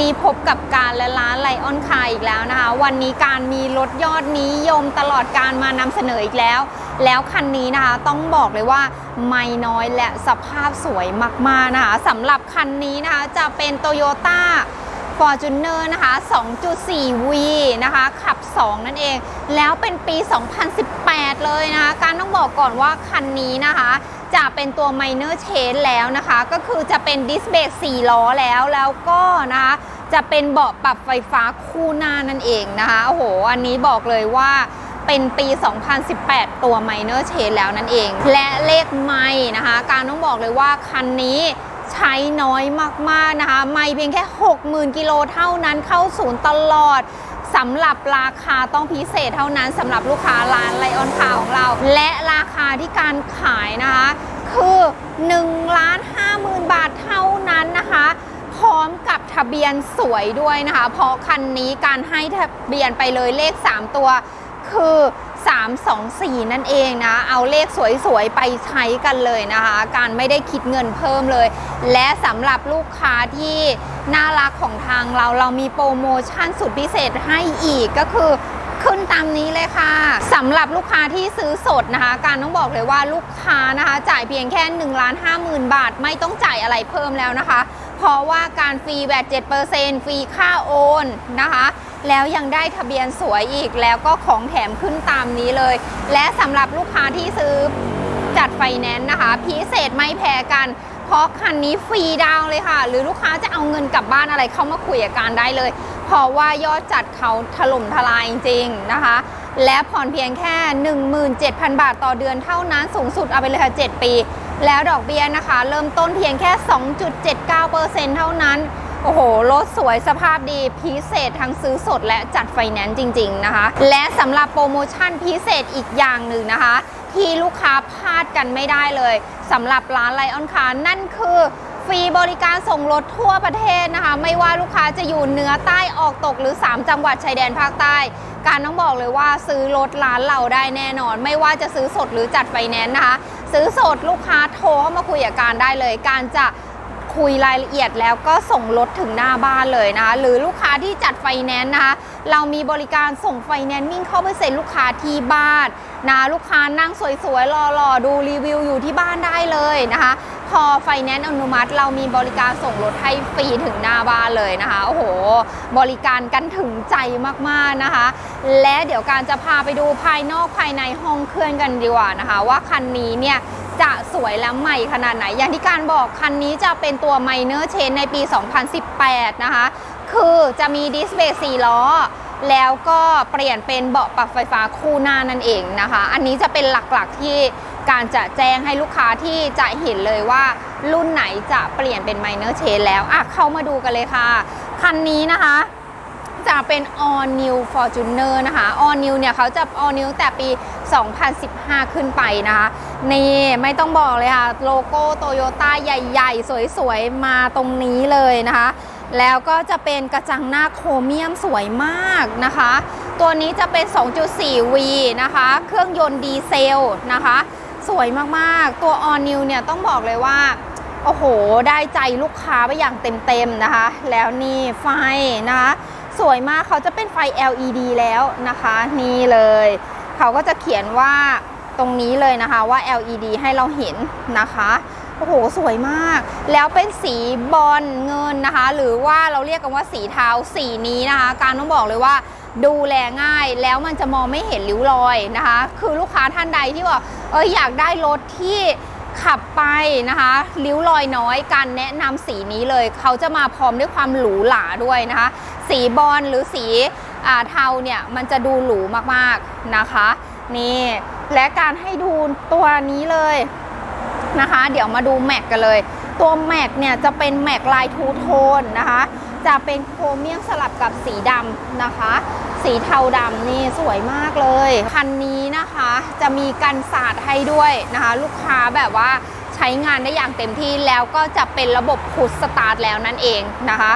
นี้พบกับการและร้านไลออนคาอีกแล้วนะคะ วันนี้การมีรถยอดนิยมตลอดการมานำเสนออีกแล้ว แล้วคันนี้นะคะต้องบอกเลยว่าไม่น้อยและสภาพสวยมากๆนะคะสำหรับคันนี้นะคะจะเป็น Toyota Fortuner นะคะ 2.4V นะคะ ขับ 2 นั่นเอง แล้วเป็นปี 2018 เลยนะคะ การต้องบอกก่อนว่าคันนี้นะคะ จะเป็นตัว minor change แล้วนะคะ ก็คือจะเป็นดิสเบรก4ล้อแล้ว แล้วก็นะคะจะเป็นเบาะปรับไฟฟ้าคู่หน้านั่นเองนะคะ โอ้โห อันนี้บอกเลยว่าเป็นปี 2018 ตัว minor change แล้วนั่นเอง และเลขไม่นะคะ การต้องบอกเลยว่าคันนี้ ใช้น้อยมากๆนะคะ ไม่เพียงแค่ 60,000 กิโลเท่านั้นเข้าศูนย์ตลอดสำหรับราคาต้องพิเศษเท่านั้นสำหรับลูกค้าร้านไลออนคาของเรา และราคาที่การขายนะคะ คือ1ล้าน5หมื่นบาทเท่านั้นนะคะ พร้อมกับทะเบียนสวยด้วยนะคะ เพราะคันนี้การให้ทะเบียนไปเลยเลข 3 ตัวคือ 324 นั่นเองนะ เอาเลขสวยๆ ไปใช้กันเลยนะคะ การไม่ได้คิดเงินเพิ่มเลย และสำหรับลูกค้าที่น่ารักของทางเราเรามีโปรโมชั่นสุดพิเศษให้อีกก็คือขึ้นตามนี้เลยค่ะสำหรับลูกค้าที่ซื้อสดนะคะ การต้องบอกเลยว่าลูกค้านะคะ จ่ายเพียงแค่1นึ่งล้านห้าหมื่นบาท ไม่ต้องจ่ายอะไรเพิ่มแล้วนะคะ เพราะว่าการฟรีแบต7%ฟรีค่าโอนนะคะ แล้วยังได้ทะเบียนสวยอีกแล้วก็ของแถมขึ้นตามนี้เลย และสำหรับลูกค้าที่ซื้อจัดไฟแนนซ์นะคะ พิเศษไม่แพ้กัน เพราะคันนี้ฟรีดาวเลยค่ะ หรือลูกค้าจะเอาเงินกลับบ้านอะไรเข้ามาคุยกับการได้เลย เพราะว่ายอดจัดเขาถล่มทลายจริงๆนะคะ และผ่อนเพียงแค่ 17,000 บาทต่อเดือนเท่านั้นสูงสุดเอาไปเลยค่ะ 7 ปี แล้วดอกเบี้ยนะคะ เริ่มต้นเพียงแค่ 2.79%เท่านั้น โอ้โห รถสวยสภาพดีพิเศษทั้งซื้อสดและจัดไฟแนนซ์จริง ๆ นะคะ และสำหรับโปรโมชั่นพิเศษอีกอย่างหนึ่งนะคะ ที่ลูกค้าพลาดกันไม่ได้เลยสำหรับร้านไลออนคานั่นคือฟรีบริการส่งรถทั่วประเทศนะคะ ไม่ว่าลูกค้าจะอยู่เหนือใต้ออกตกหรือ 3 จังหวัดชายแดนภาคใต้ การต้องบอกเลยว่าซื้อรถร้านเราได้แน่นอน ไม่ว่าจะซื้อสดหรือจัดไฟแนนซ์นะคะ ซื้อสดลูกค้าโทรเข้ามาคุยกับการได้เลย การจะ คุยรายละเอียดแล้วก็ส่งรถถึงหน้าบ้านเลยนะคะหรือลูกค้าที่จัดไฟแนนซ์นะคะเรามีบริการส่งไฟแนนซ์วิ่งเข้าไปเซ็นลูกค้าที่บ้านนะลูกค้านั่งสวยๆรอๆดูรีวิวอยู่ที่บ้านได้เลยนะคะพอไฟแนนซ์อนุมัติ เรามีบริการส่งรถให้ฟรีถึงหน้าบ้านเลยนะคะโอ้โห บริการกันถึงใจมากๆนะคะ และเดี๋ยวการจะพาไปดูภายนอกภายในห้องเครื่องกันดีกว่านะคะ ว่าคันนี้เนี่ย สวยและใหม่ขนาดไหน อย่างที่การบอกคันนี้จะเป็นตัว Minor Change ในปี 2018 นะคะ คือจะมีดิสเบรก4ล้อ แล้วก็เปลี่ยนเป็นเบาะปรับไฟฟ้าคู่หน้านั่นเองนะคะ อันนี้จะเป็นหลักๆที่การจะแจ้งให้ลูกค้าที่จะเห็นเลยว่า รุ่นไหนจะเปลี่ยนเป็น minor change แล้วอะเข้ามาดูกันเลยค่ะ คันนี้นะคะจะเป็น all new fortuner นะคะ all new เนี่ยเขาจะ all new แต่ปี 2015 ขึ้นไปนะคะ นี่ไม่ต้องบอกเลยค่ะ โลโก้โตโยต้าใหญ่ ๆ สวยๆ มาตรงนี้เลยนะคะ แล้วก็จะเป็นกระจังหน้าโครเมียมสวยมากนะคะ ตัวนี้จะเป็น 2.4V นะคะ เครื่องยนต์ดีเซลนะคะ สวยมากๆ ตัว all new เนี่ยต้องบอกเลยว่า โอ้โห ได้ใจลูกค้าไปอย่างเต็มๆนะคะ แล้วนี่ไฟนะคะ สวยมากเขาจะเป็นไฟ LED แล้วนะคะ นี่เลย เขาก็จะเขียนว่า ตรงนี้เลยนะคะว่า LED ให้เราเห็นนะคะโอ้โห สวยมาก แล้วเป็นสีบอลเงินนะคะ หรือว่าเราเรียกกันว่าสีเทาสีนี้นะคะ การต้องบอกเลยว่าดูแลง่ายแล้วมันจะมองไม่เห็นริ้วรอยนะคะ คือลูกค้าท่านใดที่บอกเอออยากได้รถที่ขับไปนะคะริ้วรอยน้อยการแนะนำสีนี้เลย เขาจะมาพร้อมด้วยความหรูหราด้วยนะคะ สีบอลหรือสีอเทาเนี่ยมันจะดูหรูมากๆนะคะ นี่ และการให้ดูตัวนี้เลยนะคะ เดี๋ยวมาดูแม็กกันเลย ตัวแม็กเนี่ยจะเป็นแม็กลายทูโทนนะคะ จะเป็นโครเมียมสลับกับสีดำนะคะ สีเทาดำนี่สวยมากเลย คันนี้นะคะจะมีกันสาดให้ด้วยนะคะ ลูกค้าแบบว่าใช้งานได้อย่างเต็มที่แล้วก็จะเป็นระบบพุชสตาร์ทแล้วนั่นเองนะคะ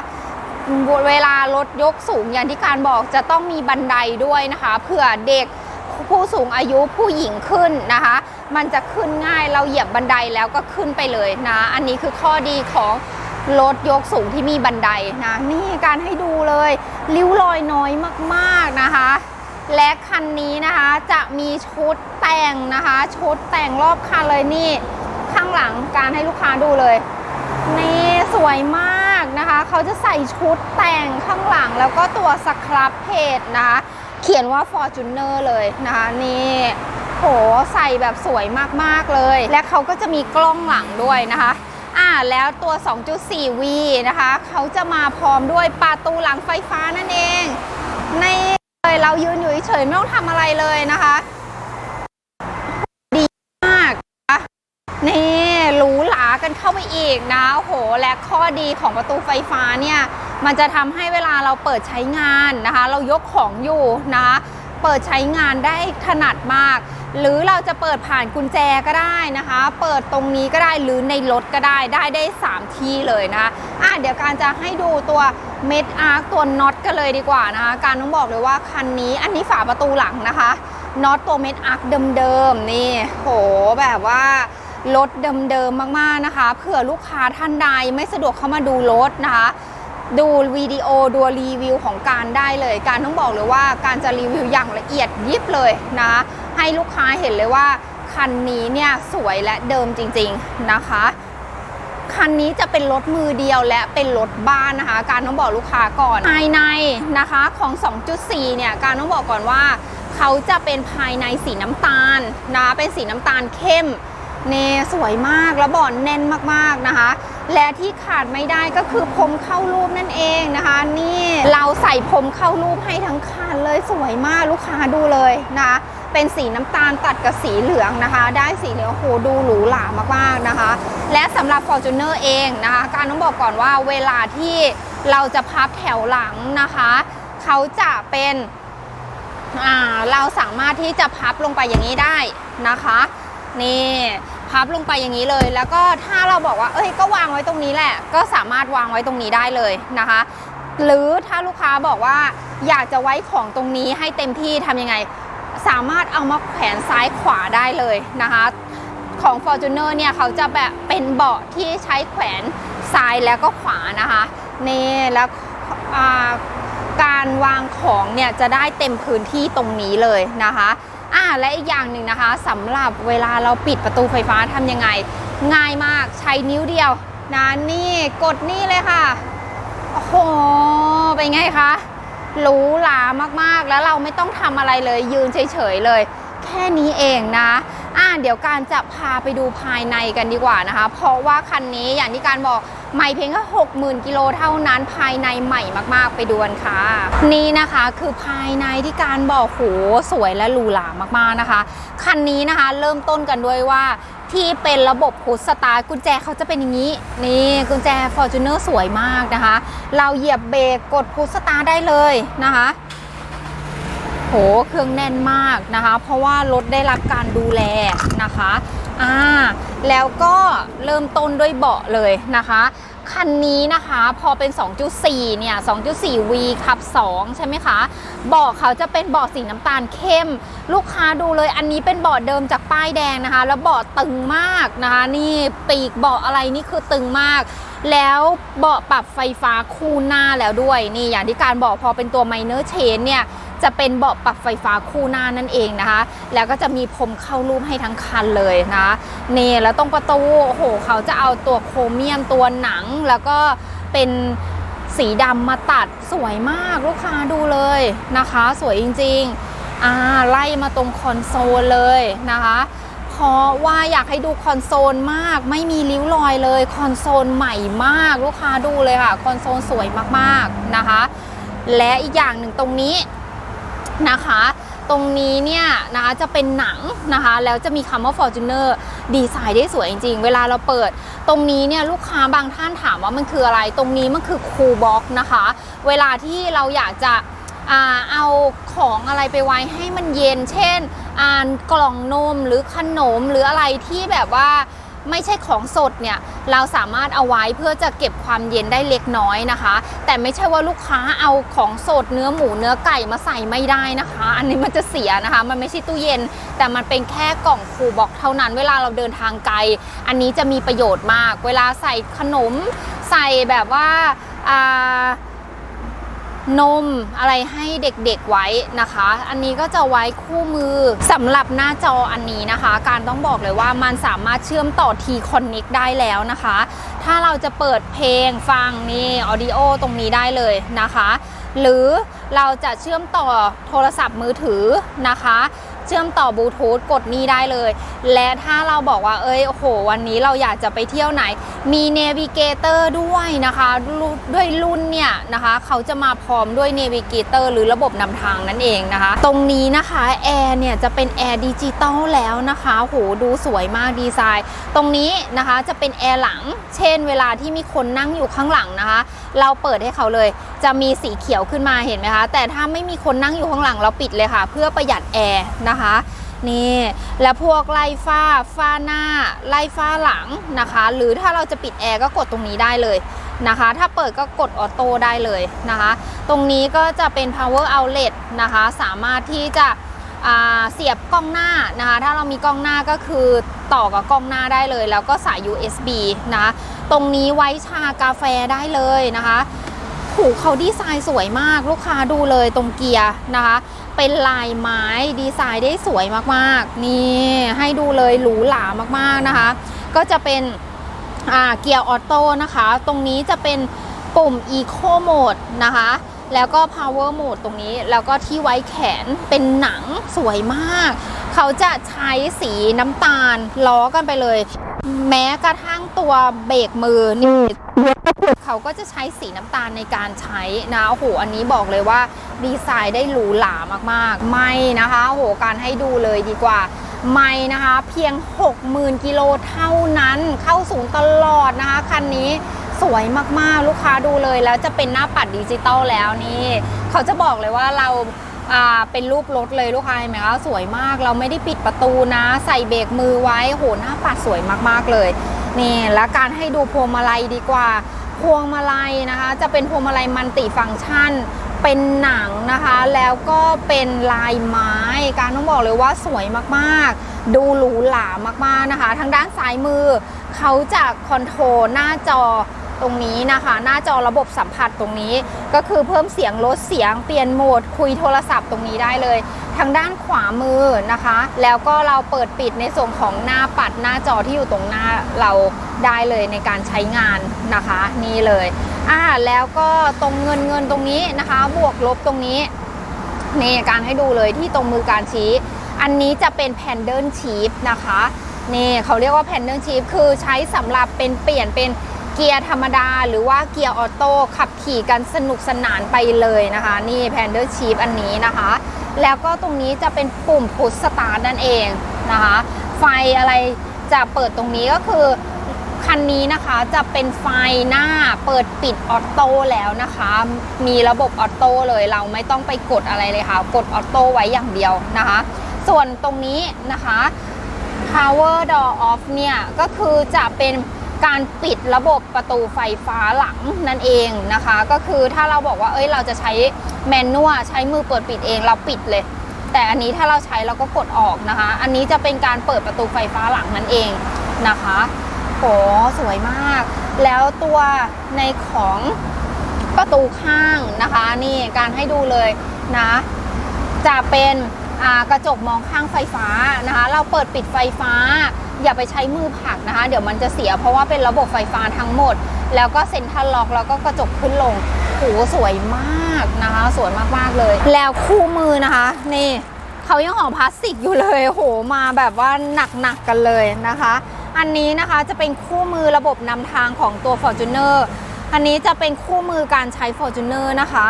เวลารถยกสูงอย่างที่การบอกจะต้องมีบันไดด้วยนะคะเผื่อเด็ก ผู้สูงอายุผู้หญิงขึ้นนะคะ มันจะขึ้นง่ายเราเหยียบบันไดแล้วก็ขึ้นไปเลยนะ อันนี้คือข้อดีของรถยกสูงที่มีบันไดนะนี่การให้ดูเลยริ้วรอยน้อยมากๆนะคะ และคันนี้นะคะจะมีชุดแต่งนะคะ ชุดแต่งรอบคันเลยนี่ ข้างหลังการให้ลูกค้าดูเลยนี่สวยมากนะคะ เขาจะใส่ชุดแต่งข้างหลังแล้วก็ตัวสครับเพจนะคะ เขียนว่า Fortuner เลยนะคะนี่โหใส่แบบสวยมากๆเลย และเขาก็จะมีกล้องหลังด้วยนะคะอ่าแล้วตัว 2.4V นะคะเขาจะมาพร้อมด้วยประตูหลังไฟฟ้านั่นเองในเลยเรายืนอยู่เฉยไม่ต้องทำอะไรเลยนะคะดีมากนะคะนี่หรูหรากันเข้าไปอีกนะโอ้โหและข้อดีของประตูไฟฟ้าเนี่ย มันจะทำให้เวลาเราเปิดใช้งานนะคะ เรายกของอยู่นะคะเปิดใช้งานได้ถนัดมาก หรือเราจะเปิดผ่านกุญแจก็ได้นะคะ เปิดตรงนี้ก็ได้หรือในรถก็ได้ได้ได้ 3 ที่เลยนะคะอะเดี๋ยวการจะให้ดูตัวเม็ดอาร์คตัวน็อตกันเลยดีกว่านะคะ การต้องบอกเลยว่าคันนี้อันนี้ฝาประตูหลังนะคะน็อตตัวเม็ดอาร์คเดิมๆนี่โหแบบว่ารถเดิมๆมากๆนะคะเผื่อลูกค้าท่านใดไม่สะดวกเข้ามาดูรถนะคะ ดูวิดีโอดูรีวิวของการได้เลย การต้องบอกเลยว่าการจะรีวิวอย่างละเอียดยิบเลยนะ ให้ลูกค้าเห็นเลยว่า คันนี้เนี่ยสวยและเดิมจริงๆนะคะ คันนี้จะเป็นรถมือเดียวและเป็นรถบ้านนะคะ การต้องบอกลูกค้าก่อนภายในนะคะของ 2.4 เนี่ยการต้องบอกก่อนว่าเขาจะเป็นภายในสีน้ำตาลนะเป็นสีน้ำตาลเข้มเนสวยมากแล้วบอนแน่นมากๆนะคะ และที่ขาดไม่ได้ก็คือพรมเข้ารูปนั่นเองนะคะ นี่เราใส่พรมเข้ารูปให้ทั้งคันเลยสวยมากลูกค้าดูเลยนะคะเป็นสีน้ำตาลตัดกับสีเหลืองนะคะ ได้สีเหลืองโอ้โหดูหรูหรามากๆนะคะ และสำหรับ Fortuner เองนะคะ การต้องบอกก่อนว่าเวลาที่เราจะพับแถวหลังนะคะ เขาจะเป็นเราสามารถที่จะพับลงไปอย่างนี้ได้นะคะ นี่ พับลงไปอย่างนี้เลย แล้วก็ถ้าเราบอกว่า เอ้ย ก็วางไว้ตรงนี้แหละ ก็สามารถวางไว้ตรงนี้ได้เลยนะคะ หรือถ้าลูกค้าบอกว่าอยากจะไว้ของตรงนี้ให้เต็มที่ทำยังไง สามารถเอามาแขวนซ้ายขวาได้เลยนะคะ ของ Fortuner เนี่ยเขาจะแบบเป็นเบาะที่ใช้แขวนซ้ายแล้วก็ขวานะคะนี่แล้วการวางของเนี่ยจะได้เต็มพื้นที่ตรงนี้เลยนะคะ อ่าและอีกอย่างหนึ่งนะคะสำหรับเวลาเราปิดประตูไฟฟ้าทำยังไง ง่ายมากใช้นิ้วเดียวนะนี่กดนี่เลยค่ะ โอ้โหเป็นไงคะหรูหรามากๆ แล้วเราไม่ต้องทำอะไรเลยยืนเฉยๆเลย แค่นี้เองนะอ่าเดี๋ยวการจะพาไปดูภายในกันดีกว่านะคะ เพราะว่าคันนี้อย่างที่การบอก ใหม่เพียงแค่60,000 กิโลเท่านั้นภายในใหม่มากๆไปดูกันค่ะ นี่นะคะคือภายในที่การบอกโหสวยและหรูหรามากๆนะคะ คันนี้นะคะเริ่มต้นกันด้วยว่าที่เป็นระบบพุชสตาร์กุญแจเขาจะเป็นอย่างนี้ นี่กุญแจ Fortuner สวยมากนะคะ เราเหยียบเบรกกดพุชสตาร์ได้เลยนะคะโหเครื่องแน่นมากนะคะ เพราะว่ารถได้รับการดูแลนะคะ อ่าแล้วก็เริ่มต้นด้วยเบาะเลยนะคะคันนี้นะคะพอเป็น 2.4 เนี่ย 2.4V ขับ 2 ใช่ไหมคะเบาะเขาจะเป็นเบาะสีน้ำตาลเข้ม ลูกค้าดูเลยอันนี้เป็นเบาะเดิมจากป้ายแดงนะคะ แล้วเบาะตึงมากนะคะ นี่ปีกเบาะอะไรนี่คือตึงมาก แล้วเบาะปรับไฟฟ้าคู่หน้าแล้วด้วย นี่อย่างที่การบอกพอเป็นตัว minor change เนี่ย จะเป็นเบาะปรับไฟฟ้าคู่หน้านั่นเองนะคะ แล้วก็จะมีพรมเข้ารูปให้ทั้งคันเลยนะนี่แล้วตรงประตูโอ้โหเขาจะเอาตัวโครเมียมตัวหนัง แล้วก็เป็นสีดำมาตัดสวยมากลูกค้าดูเลยนะคะ สวยจริงๆอ่าไล่มาตรงคอนโซลเลยนะคะเพราะว่าอยากให้ดูคอนโซลมาก ไม่มีริ้วรอยเลย คอนโซลใหม่มากลูกค้าดูเลยค่ะ คอนโซลสวยมากๆนะคะ และอีกอย่างหนึ่งตรงนี้ นะคะ ตรงนี้เนี่ยนะคะจะเป็นหนังนะคะ แล้วจะมีคำว่า Fortuner ดีไซน์ได้สวยจริงๆ เวลาเราเปิด ตรงนี้เนี่ยลูกค้าบางท่านถามว่ามันคืออะไร ตรงนี้มันคือคูลบ็อกนะคะ เวลาที่เราอยากจะอเอาของอะไรไปไว้ให้มันเย็น เช่น อ่านกล่องนมหรือขนมหรืออะไรที่แบบว่า ไม่ใช่ของสดเนี่ยเราสามารถเอาไว้เพื่อจะเก็บความเย็นได้เล็กน้อยนะคะ แต่ไม่ใช่ว่าลูกค้าเอาของสดเนื้อหมูเนื้อไก่มาใส่ไม่ได้นะคะ อันนี้มันจะเสียนะคะ มันไม่ใช่ตู้เย็น แต่มันเป็นแค่กล่องคูบ็อกเท่านั้น เวลาเราเดินทางไกล อันนี้จะมีประโยชน์มาก เวลาใส่ขนมใส่แบบว่าอ่า นมอะไรให้เด็กๆไว้นะคะ อันนี้ก็จะไว้คู่มือสำหรับหน้าจออันนี้นะคะ การต้องบอกเลยว่ามันสามารถเชื่อมต่อ T Connect ได้แล้วนะคะ ถ้าเราจะเปิดเพลงฟังนี่ออดิโอตรงนี้ได้เลยนะคะ หรือเราจะเชื่อมต่อโทรศัพท์มือถือนะคะ เชื่อมต่อบลูทูธกดนี้ได้เลย และถ้าเราบอกว่าเอ้ยโอ้โห วันนี้เราอยากจะไปเที่ยวไหน มีเนวิเกเตอร์ด้วยนะคะด้วยรุ่นเนี่ยนะคะเขาจะมาพร้อมด้วยเนวิเกเตอร์หรือระบบนำทางนั่นเองนะคะ ตรงนี้นะคะแอร์เนี่ยจะเป็นแอร์ดิจิตอลแล้วนะคะโหดูสวยมากดีไซน์ ตรงนี้นะคะจะเป็นแอร์หลัง เช่น เวลาที่มีคนนั่งอยู่ข้างหลังนะคะ เราเปิดให้เขาเลย จะมีสีเขียวขึ้นมาเห็นไหมคะ แต่ถ้าไม่มีคนนั่งอยู่ข้างหลังเราปิดเลยค่ะ เพื่อประหยัดแอร์นะคะนี่และพวกไล่ฝ้าฝ้าหน้า ไล่ฝ้าหลังนะคะ หรือถ้าเราจะปิดแอร์ก็กดตรงนี้ได้เลยนะคะ ถ้าเปิดก็กดออโต้ได้เลยนะคะ ตรงนี้ก็จะเป็น power outlet นะคะ สามารถที่จะเสียบกล้องหน้านะคะ ถ้าเรามีกล้องหน้าก็คือต่อกับกล้องหน้าได้เลย แล้วก็สาย USB นะ ตรงนี้ไว้ชากาแฟได้เลยนะคะ หูเขาดีไซน์สวยมากลูกค้าดูเลยตรงเกียร์นะคะ เป็นลายไม้ดีไซน์ได้สวยมากๆ นี่ให้ดูเลยหรูหรามากๆนะคะ ก็จะเป็นเกียร์ออโต้นะคะ ตรงนี้จะเป็นปุ่ม Eco Mode นะคะ แล้วก็ Power Mode ตรงนี้ แล้วก็ที่ไว้แขนเป็นหนังสวยมาก เขาจะใช้สีน้ำตาลล้อกันไปเลย แม้กระทั่งตัวเบรกมือนี่เขาก็จะใช้สีน้ำตาลในการใช้นะโอ้โหอันนี้บอกเลยว่าดีไซน์ได้หรูหรามากๆ ไม่นะคะโอ้โหการให้ดูเลยดีกว่าไม่นะคะเพียง 60,000กิโลเท่านั้นเข้าสูงตลอดนะคะคันนี้สวยมากๆลูกค้าดูเลยแล้วจะเป็นหน้าปัดดิจิตอลแล้วนี่ เขาจะบอกเลยว่าเรา อ่าเป็นรูปรถเลยลูกค้าเห็นไหมคะสวยมากเราไม่ได้ปิดประตูนะ ใส่เบรกมือไว้โหหน้าปัดสวยมากๆเลยนี่แล้วการให้ดูพวงมาลัยดีกว่า พวงมาลัยนะคะ จะเป็นพวงมาลัยมัลติฟังก์ชัน เป็นหนังนะคะ แล้วก็เป็นลายไม้ การต้องบอกเลยว่าสวยมากๆ ดูหรูหรามากๆนะคะ ทางด้านซ้ายมือเขาจะคอนโทรลหน้าจอ ตรงนี้นะคะ หน้าจอระบบสัมผัสตรงนี้ ก็คือเพิ่มเสียงลดเสียงเปลี่ยนโหมด คุยโทรศัพท์ตรงนี้ได้เลย ทางด้านขวามือนะคะ แล้วก็เราเปิดปิดในส่วนของหน้าปัดหน้าจอที่อยู่ตรงหน้าเราได้เลยในการใช้งานนะคะ นี่เลยอ่าแล้วก็ตรงเงินเงินตรงนี้นะคะ บวกลบตรงนี้นี่การให้ดูเลยที่ตรงมือการชี้ อันนี้จะเป็นแพนเดิลชีฟนะคะนี่เขาเรียกว่าแพนเดิลชีฟคือใช้สำหรับเป็นเปลี่ยนเป็น เกียร์ธรรมดาหรือว่าเกียร์ออโต้ขับขี่กันสนุกสนานไปเลยนะคะ นี่แพนเดิลชีฟอันนี้นะคะ แล้วก็ตรงนี้จะเป็นปุ่มพุชสตาร์ทนั่นเองนะคะ ไฟอะไรจะเปิดตรงนี้ก็คือคันนี้นะคะจะเป็นไฟหน้าเปิดปิดออโต้แล้วนะคะ มีระบบออโต้เลยเราไม่ต้องไปกดอะไรเลยค่ะ กดออโต้ไว้อย่างเดียวนะคะ ส่วนตรงนี้นะคะ power door off เนี่ยก็คือจะเป็น การปิดระบบประตูไฟฟ้าหลังนั่นเองนะคะ ก็คือถ้าเราบอกว่าเอ้ยเราจะใช้แมนนวลใช้มือเปิดปิดเองเราปิดเลย แต่อันนี้ถ้าเราใช้เราก็กดออกนะคะ อันนี้จะเป็นการเปิดประตูไฟฟ้าหลังนั่นเองนะคะโหสวยมาก แล้วตัวในของประตูข้างนะคะ นี่การให้ดูเลยนะจะเป็นกระจกมองข้างไฟฟ้านะคะ เราเปิดปิดไฟฟ้า อย่าไปใช้มือผลักนะคะ เดี๋ยวมันจะเสียเพราะว่าเป็นระบบไฟฟ้าทั้งหมด แล้วก็เซ็นทรัลล็อกแล้วก็กระจกขึ้นลงโหสวยมากนะคะ สวยมากๆเลย แล้วคู่มือนะคะ นี่เขายังห่อพลาสติกอยู่เลยโหมาแบบว่าหนักๆกันเลยนะคะ อันนี้นะคะจะเป็นคู่มือระบบนำทางของตัว Fortuner อันนี้จะเป็นคู่มือการใช้ Fortuner นะคะ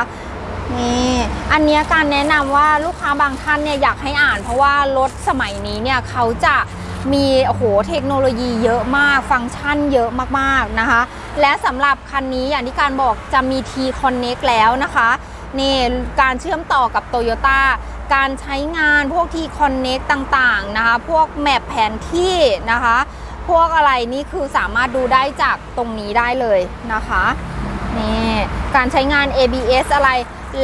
นี่อันนี้การแนะนำว่าลูกค้าบางท่านเนี่ยอยากให้อ่าน เพราะว่ารถสมัยนี้เนี่ยเขาจะ มีโอ้โหเทคโนโลยีเยอะมาก ฟังก์ชันเยอะมากๆนะคะ และสำหรับคันนี้อย่างที่การบอกจะมี T Connect แล้วนะคะนี่การเชื่อมต่อกับ Toyota การใช้งานพวก T Connect ต่างๆนะคะ พวกแมปแผนที่นะคะ พวกอะไรนี่คือสามารถดูได้จากตรงนี้ได้เลยนะคะนี่การใช้งาน ABS อะไร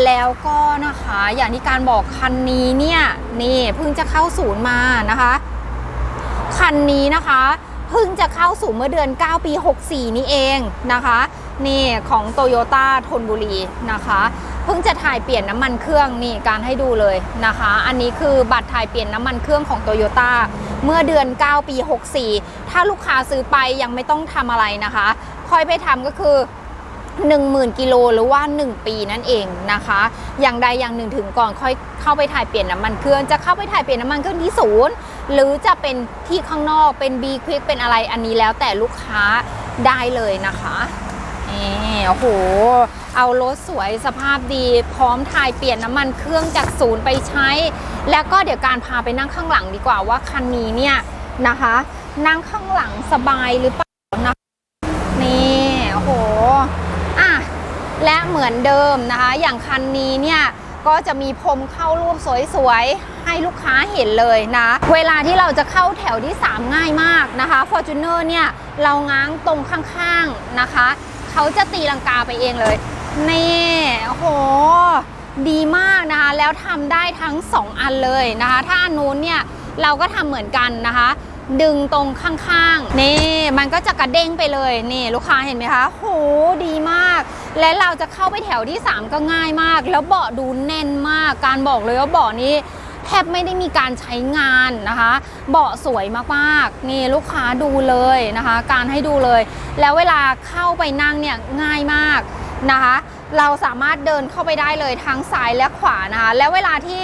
แล้วก็นะคะ อย่างที่การบอกคันนี้เนี่ยนี่เพิ่งจะเข้าศูนย์มานะคะ คันนี้นะคะเพิ่งจะเข้าสู่เมื่อเดือน 9 ปี 64 นี่เองนะคะ นี่ของโตโยต้าธนบุรีนะคะเพิ่งจะถ่ายเปลี่ยนน้ำมันเครื่องนี่การให้ดูเลยนะคะ อันนี้คือบัตรถ่ายเปลี่ยนน้ำมันเครื่องของโตโยต้าเมื่อเดือน 9 ปี 64 ถ้าลูกค้าซื้อไปยังไม่ต้องทำอะไรนะคะ ค่อยไปทำก็คือ10,000กิโลหรือว่า 1 ปีนั่นเองนะคะ อย่างใดอย่างหนึ่งถึงก่อนค่อยเข้าไปถ่ายเปลี่ยนน้ำมันเครื่องจะเข้าไปถ่ายเปลี่ยนน้ำมันเครื่องที่ศูนย์ หรือจะเป็นที่ข้างนอกเป็น B Quick เป็นอะไรอันนี้แล้วแต่ลูกค้าได้เลยนะคะนี่โอ้โห เอารถสวยสภาพดี พร้อมถ่ายเปลี่ยนน้ำมันเครื่องจากศูนย์ไปใช้ แล้วก็เดี๋ยวการพาไปนั่งข้างหลังดีกว่าว่าคันนี้เนี่ยนะคะ นั่งข้างหลังสบายหรือเปล่านะนี่โอ้โหอะและเหมือนเดิมนะคะ อย่างคันนี้เนี่ยก็จะมีพรมเข้าร่วมสวยๆ ให้ลูกค้าเห็นเลยนะ เวลาที่เราจะเข้าแถวที่ 3 ง่ายมากนะคะ Fortuner เนี่ยเราง้างตรงข้างๆนะคะ เขาจะตีลังกาไปเองเลยนี่โอ้โหดีมากนะคะ แล้วทำได้ทั้ง 2 อันเลยนะคะ ถ้าอันนู้นเนี่ยเราก็ทำเหมือนกันนะคะดึงตรงข้างๆ นี่มันก็จะกระเด้งไปเลยนี่ลูกค้าเห็นไหมคะโหดีมาก และเราจะเข้าไปแถวที่ 3 ก็ง่ายมาก แล้วเบาะดูแน่นมาก การบอกเลยว่าเบาะนี้ แทบไม่ได้มีการใช้งานนะคะ เบาะสวยมากๆนี่ลูกค้าดูเลยนะคะ การให้ดูเลย แล้วเวลาเข้าไปนั่งเนี่ยง่ายมากนะคะ เราสามารถเดินเข้าไปได้เลยทั้งซ้ายและขวานะคะ แล้วเวลาที่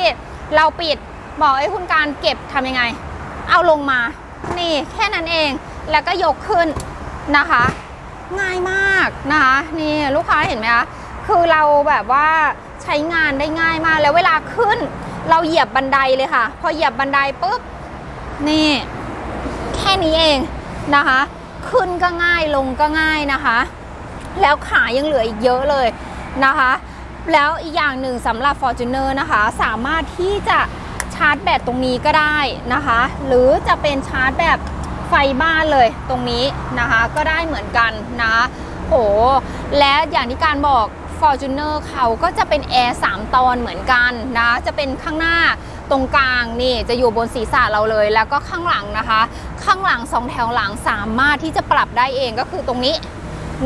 เราปิดบอกไอ้คุณการเก็บทำยังไง เอาลงมา นี่แค่นั้นเอง แล้วก็ยกขึ้นนะคะ ง่ายมากนะคะ นี่ลูกค้าเห็นไหมคะ คือเราแบบว่าใช้งานได้ง่ายมาก แล้วเวลาขึ้น เราเหยียบบันไดเลยค่ะ พอเหยียบบันไดปุ๊บ นี่ แค่นี้เองนะคะ ขึ้นก็ง่ายลงก็ง่ายนะคะ แล้วขายังเหลืออีกเยอะเลยนะคะ แล้วอีกอย่างหนึ่งสำหรับ Fortuner นะคะ สามารถที่จะชาร์จแบตตรงนี้ก็ได้นะคะ หรือจะเป็นชาร์จแบบไฟบ้านเลยตรงนี้นะคะ ก็ได้เหมือนกันนะโหและอย่างที่การบอก Fortuner เขาก็จะเป็นแอร์3ตอนเหมือนกันนะจะเป็นข้างหน้าตรงกลางนี่จะอยู่บนศีรษะเราเลย แล้วก็ข้างหลังนะคะ ข้างหลังสองแถวหลังสามารถที่จะปรับได้เองก็คือตรงนี้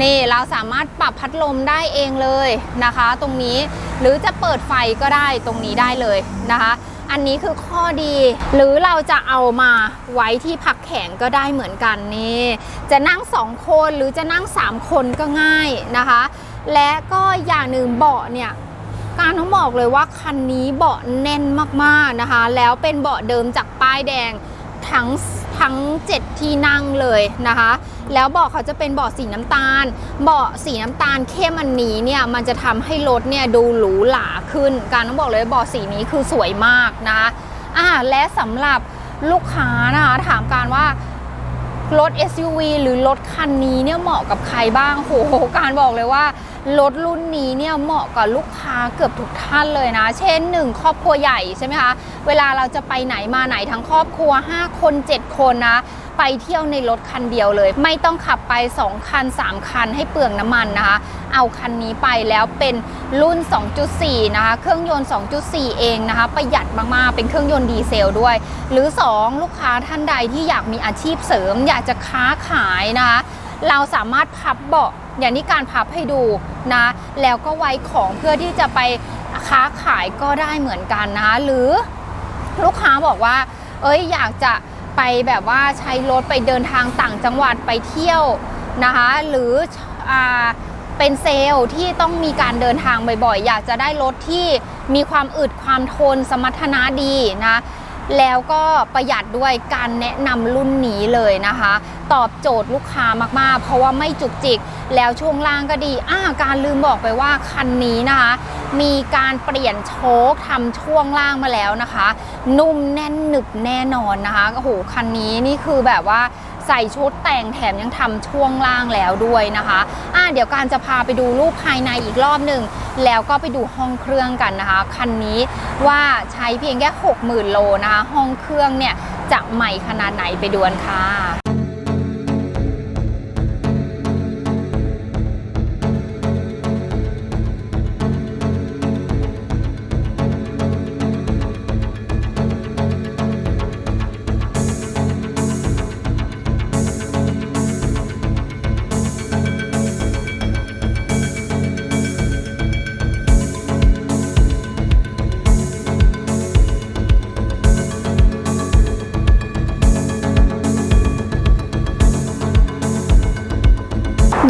นี่เราสามารถปรับพัดลมได้เองเลยนะคะ ตรงนี้หรือจะเปิดไฟก็ได้ตรงนี้ได้เลยนะคะ อันนี้คือข้อดี หรือเราจะเอามาไว้ที่พักแขนก็ได้เหมือนกันนี่จะนั่ง 2 คนหรือจะนั่ง 3 คนก็ง่ายนะคะ และก็อย่างหนึ่งเบาะเนี่ยการต้องบอกเลยว่าคันนี้เบาะแน่นมากๆนะคะ แล้วเป็นเบาะเดิมจากป้ายแดงทั้งทั้ง 7 ที่นั่งเลยนะคะ แล้วเบาะเขาจะเป็นเบาะสีน้ำตาล เบาะสีน้ำตาลเข้มอันนี้เนี่ยมันจะทำให้รถเนี่ยดูหรูหราขึ้น การต้องบอกเลยเบาะสีนี้คือสวยมากนะคะอ่าและสำหรับลูกค้านะคะถามการว่า รถ SUV หรือรถคันนี้เนี่ยเหมาะกับใครบ้างโหการบอกเลยว่ารถรุ่นนี้เนี่ยเหมาะกับลูกค้าเกือบทุกท่านเลยนะ เช่น 1 ครอบครัวใหญ่ใช่ไหมคะ เวลาเราจะไปไหนมาไหนทั้งครอบครัว 5 คน 7 คนนะ ไปเที่ยวในรถคันเดียวเลย ไม่ต้องขับไป 2 คัน 3 คันให้เปลืองน้ำมันนะคะ เอาคันนี้ไปแล้วเป็นรุ่น 2.4 นะคะ เครื่องยนต์ 2.4 เองนะคะ ประหยัดมากๆ เป็นเครื่องยนต์ดีเซลด้วย หรือ 2 ลูกค้าท่านใดที่อยากมีอาชีพเสริม อยากจะค้าขายนะคะ เราสามารถพับเบาะอย่างนี้การพับให้ดูนะ แล้วก็ไว้ของเพื่อที่จะไปค้าขายก็ได้เหมือนกันนะคะหรือลูกค้าบอกว่า เอ้ยอยากจะ ไปแบบว่าใช้รถไปเดินทางต่างจังหวัดไปเที่ยวนะคะ หรืออเป็นเซลล์ที่ต้องมีการเดินทางบ่อยๆ อยากจะได้รถที่มีความอึดความทนสมรรถนะดีนะ แล้วก็ประหยัดด้วยการแนะนำรุ่นนี้เลยนะคะ ตอบโจทย์ลูกค้ามากๆ เพราะว่าไม่จุกจิก แล้วช่วงล่างก็ดีอ่าการลืมบอกไปว่าคันนี้นะคะ มีการเปลี่ยนโชคทำช่วงล่างมาแล้วนะคะ นุ่มแน่นหนึบแน่นอนนะคะโอ้โหคันนี้นี่คือแบบว่า ใส่ชุดแต่งแถมยังทำช่วงล่างแล้วด้วยนะคะอ่าเดี๋ยวการจะพาไปดูรูปภายในอีกรอบหนึ่งแล้วก็ไปดูห้องเครื่องกันนะคะ คันนี้ว่าใช้เพียงแค่ 60,000 โลนะคะ ห้องเครื่องเนี่ยจะใหม่ขนาดไหนไปดูกันค่ะ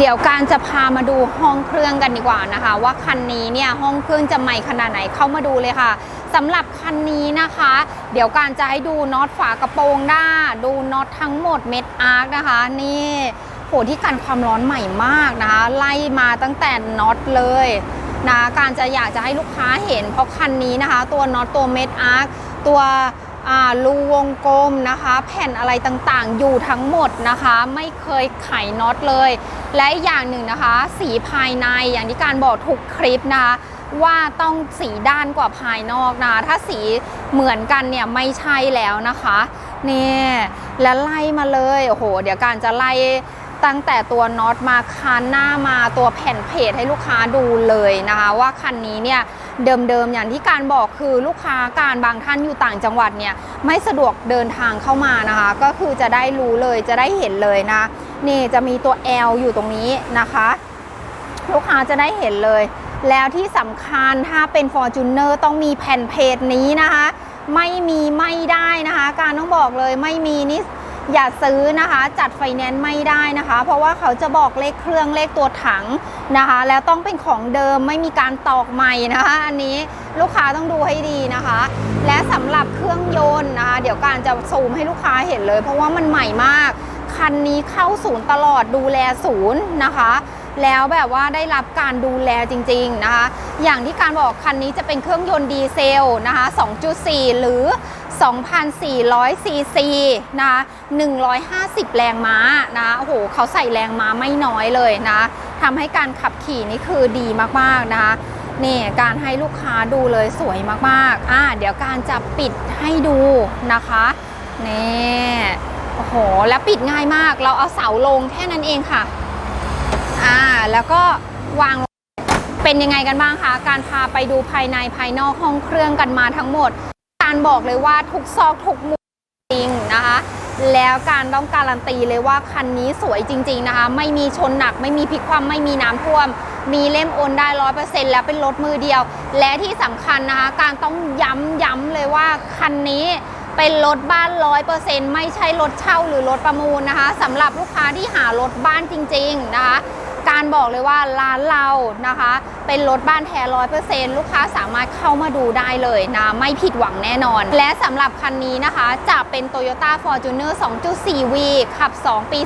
เดี๋ยวการจะพามาดูห้องเครื่องกันดีกว่านะคะ ว่าคันนี้เนี่ยห้องเครื่องจะใหม่ขนาดไหนเข้ามาดูเลยค่ะสำหรับคันนี้นะคะ เดี๋ยวการจะให้ดูน็อตฝากระโปรงด้า ดูน็อตทั้งหมดเม็ดอาร์คนะคะ นี่โหที่กันความร้อนใหม่มากนะคะไล่มาตั้งแต่น็อตเลยนะการจะอยากจะให้ลูกค้าเห็นเพราะคันนี้นะคะ ตัวน็อตตัวเม็ดอาร์คตัว รูวงกลมนะคะ แผ่นอะไรต่างๆ อยู่ทั้งหมดนะคะ ไม่เคยไขน็อตเลย และอย่างหนึ่งนะคะ สีภายในอย่างที่การบอกทุกคลิปนะคะว่าต้องสีด้านกว่าภายนอกนะคะถ้าสีเหมือนกันเนี่ยไม่ใช่แล้วนะคะนี่และไล่มาเลยโอ้โหเดี๋ยวการจะไล่ ตั้งแต่ตัวน็อตมาคานหน้ามาตัวแผ่นเพจให้ลูกค้าดูเลยนะคะ ว่าคันนี้เนี่ยเดิมๆอย่างที่การบอกคือลูกค้าการบางท่านอยู่ต่างจังหวัดเนี่ยไม่สะดวกเดินทางเข้ามานะคะ ก็คือจะได้รู้เลยจะได้เห็นเลยนะนี่จะมีตัว L อยู่ตรงนี้นะคะ ลูกค้าจะได้เห็นเลย แล้วที่สำคัญถ้าเป็น Fortuner ต้องมีแผ่นเพจนี้นะคะ ไม่มีไม่ได้นะคะ การต้องบอกเลยไม่มีนี่ อย่าซื้อนะคะจัดไฟแนนซ์ไม่ได้นะคะ เพราะว่าเขาจะบอกเลขเครื่องเลขตัวถังนะคะ แล้วต้องเป็นของเดิมไม่มีการตอกใหม่นะคะอันนี้ลูกค้าต้องดูให้ดีนะคะ และสำหรับเครื่องยนต์นะคะ เดี๋ยวการจะซูมให้ลูกค้าเห็นเลย เพราะว่ามันใหม่มาก คันนี้เข้าศูนย์ตลอดดูแลศูนย์นะคะแล้วแบบว่าได้รับการดูแลจริงๆนะคะ อย่างที่การบอกคันนี้จะเป็นเครื่องยนต์ดีเซลนะคะ 2.4 หรือ 2,400ซีซีนะ150 แรงม้านะโอ้โหเขาใส่แรงม้าไม่น้อยเลยนะทำให้การขับขี่นี่คือดีมากๆนะคะนี่การให้ลูกค้าดูเลยสวยมากๆอ่าเดี๋ยวการจะปิดให้ดูนะคะนี่โอ้โห แล้วปิดง่ายมาก เราเอาเสาลงแค่นั้นเองค่ะอ่าแล้วก็วางเป็นยังไงกันบ้างคะ การพาไปดูภายในภายนอกห้องเครื่องกันมาทั้งหมด การบอกเลยว่าทุกซอกทุกมุมจริงนะคะ แล้วการต้องการันตีเลยว่าคันนี้สวยจริง ๆนะคะ ไม่มีชนหนัก ไม่มีพลิกคว่ำไม่มีน้ำท่วม มีเล่มโอนได้ร้อยเปอร์เซ็นต์แล้วเป็นรถมือเดียว และที่สำคัญนะคะ การต้องย้ำย้ำเลยว่าคันนี้เป็นรถบ้านร้อยเปอร์เซ็นต์ไม่ใช่รถเช่าหรือรถประมูลนะคะสำหรับลูกค้าที่หารถบ้านจริง ๆ นะคะ การบอกเลยว่าร้านเรานะคะ เป็นรถบ้านแท้ร้อยเปอร์เซ็นต์ลูกค้าสามารถเข้ามาดูได้เลยนะ ไม่ผิดหวังแน่นอน และสำหรับคันนี้นะคะจะเป็น Toyota Fortuner 2.4V ขับ 2 ปี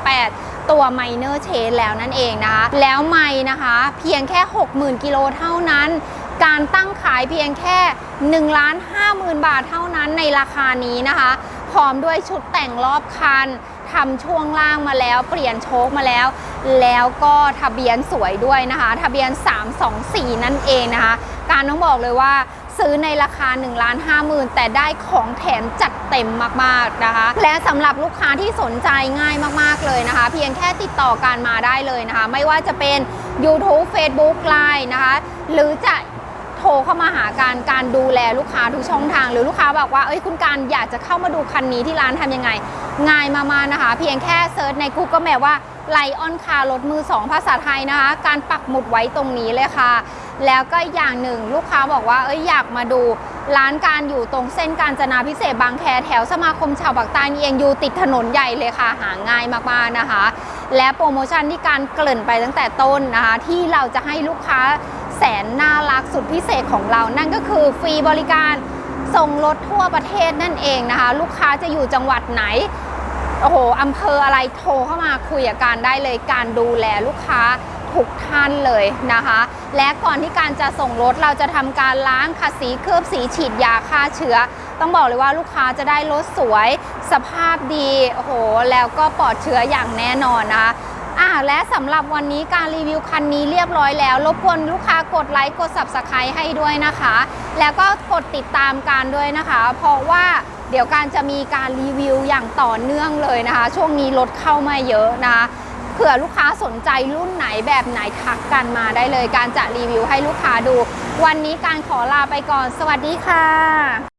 2018 ตัว Minor Change แล้วนั่นเองนะคะแล้วไม่นะคะ เพียงแค่ 60,000 กิโลเท่านั้นการตั้งขายเพียงแค่1ล้าน50,000 บาทเท่านั้นในราคานี้นะคะ พร้อมด้วยชุดแต่งรอบคัน ทำช่วงล่างมาแล้ว เปลี่ยนโชคมาแล้ว แล้วก็ทะเบียนสวยด้วยนะคะ ทะเบียน 324 นั่นเองนะคะ การต้องบอกเลยว่าซื้อในราคา1ล้าน5 0,000แต่ได้ของแถมจัดเต็มมากๆนะคะ และสำหรับลูกค้าที่สนใจง่ายมากๆเลยนะคะ เพียงแค่ติดต่อการมาได้เลยนะคะ ไม่ว่าจะเป็น YouTube Facebook Line นะคะ หรือจะโทรเข้ามาหาการการดูแลลูกค้าทุกช่องทาง หรือลูกค้าบอกว่าเอ้ยคุณการอยากจะเข้ามาดูคันนี้ที่ร้านทำยังไง ง่ายมากๆนะคะ เพียงแค่เซิร์ชใน Google Map ว่าไลออนคาร์รถมือ 2 ภาษาไทยนะคะ การปักหมุดไว้ตรงนี้เลยค่ะ แล้วก็อย่างหนึ่งลูกค้าบอกว่าเอ้ยอยากมาดู ร้านการอยู่ตรงเส้นการจนาพิเศษบางแคแถวสมาคมชาวปากใต้นี่เองอยู่ติดถนนใหญ่เลยค่ะ หาง่ายมากๆนะคะ และโปรโมชั่นที่การเกริ่นไปตั้งแต่ต้นนะคะ ที่เราจะให้ลูกค้าแสนน่ารักสุดพิเศษของเรานั่นก็คือฟรีบริการ ส่งรถทั่วประเทศนั่นเองนะคะ ลูกค้าจะอยู่จังหวัดไหนโอ้โหอำเภออะไรโทรเข้ามาคุยกับการได้เลยการดูแลลูกค้าทุกท่านเลยนะคะ และก่อนที่การจะส่งรถเราจะทำการล้างขัดสีเคลือบสีฉีดยาฆ่าเชื้อ ต้องบอกเลยว่าลูกค้าจะได้รถสวย สภาพดีโอ้โหแล้วก็ปลอดเชื้ออย่างแน่นอนนะคะ อ่าและสำหรับวันนี้การรีวิวคันนี้เรียบร้อยแล้ว รบกวนลูกค้ากดไลค์กด subscribe ให้ด้วยนะคะ แล้วก็กดติดตามการด้วยนะคะ เพราะว่าเดี๋ยวการจะมีการรีวิวอย่างต่อเนื่องเลยนะคะ ช่วงนี้รถเข้ามาเยอะนะคะเผื่อลูกค้าสนใจรุ่นไหนแบบไหนทักกันมาได้เลย การจะรีวิวให้ลูกค้าดู วันนี้การขอลาไปก่อน สวัสดีค่ะ